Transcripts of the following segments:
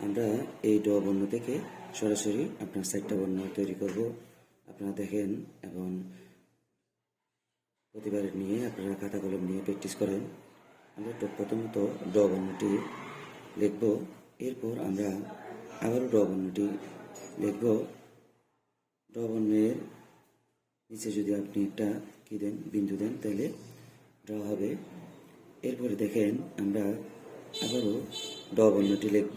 আমরা এই ড বর্ণ থেকে সরাসরি আপনার চারটা বর্ণ তৈরি করব। আপনারা দেখেন এবং প্রতিবার নিয়ে আপনারা খাতা কলম নিয়ে প্র্যাকটিস করেন। আমরা প্রথমত ড বর্ণটি লিখব। এরপর আমরা আবারও ড বর্ণটি লিখব। ড বর্ণের নিচে যদি আপনি একটা কি দেন, বিন্দু দেন, তাহলে ড হবে। এরপরে দেখেন আমরা আবারও ড বর্ণটি লিখব।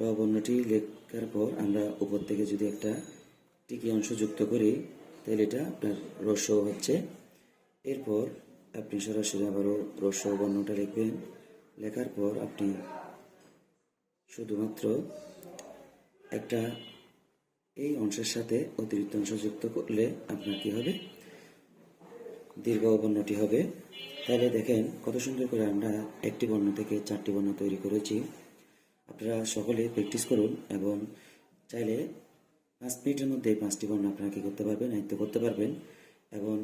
ড বর্ণটি লেখার পর আমরা উপর থেকে যদি একটা টিকি অংশ যুক্ত করি, তাহলে এটা আপনার রস্য হচ্ছে। এরপর আপনি সরাসরি আবারও রস্য বর্ণটা লিখবেন। লেখার পর আপনি শুধুমাত্র একটা এই অংশের সাথে অতিরিক্ত অংশ যুক্ত করলে আপনার কি হবে? দীর্ঘ বর্ণটি হবে। তাহলে দেখেন কত সুন্দর করে আমরা একটি বর্ণ থেকে চারটি বর্ণ তৈরি করেছি। আপনারা সকলে প্র্যাকটিস করুন এবং চাইলে পাঁচ মিনিটের মধ্যে পাঁচটি বর্ণ আপনারা কি করতে পারবেন, আয়ত্ত করতে পারবেন এবং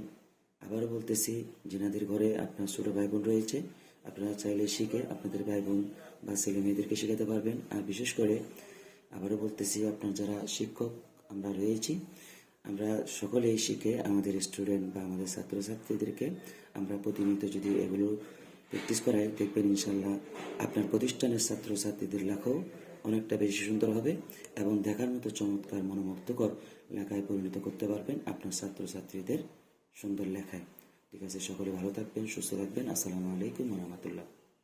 আবারও বলতেছি, যিনাদের ঘরে আপনার ছোটো ভাই বোন রয়েছে, আপনারা চাইলে শিখে আপনাদের ভাই বোন বা ছেলে মেয়েদেরকে শেখাতে পারবেন। আর বিশেষ করে আবারও বলতেছি, আপনার যারা শিক্ষক আমরা রয়েছি, আমরা সকলেই শিখে আমাদের স্টুডেন্ট বা আমাদের ছাত্রছাত্রীদেরকে আমরা প্রতিনিয়ত যদি এগুলো প্র্যাকটিস করায় দেখবেন ইনশাল্লাহ আপনার প্রতিষ্ঠানের ছাত্রছাত্রীদের লেখাও অনেকটা বেশি সুন্দর হবে এবং দেখার মতো চমৎকার মনোমুগ্ধকর লেখায় পরিণত করতে পারবেন আপনার ছাত্রছাত্রীদের সুন্দর লেখায়। ঠিক আছে, সকলে ভালো থাকবেন, সুস্থ থাকবেন। আসসালামু আলাইকুম রহমতুল্লাহ।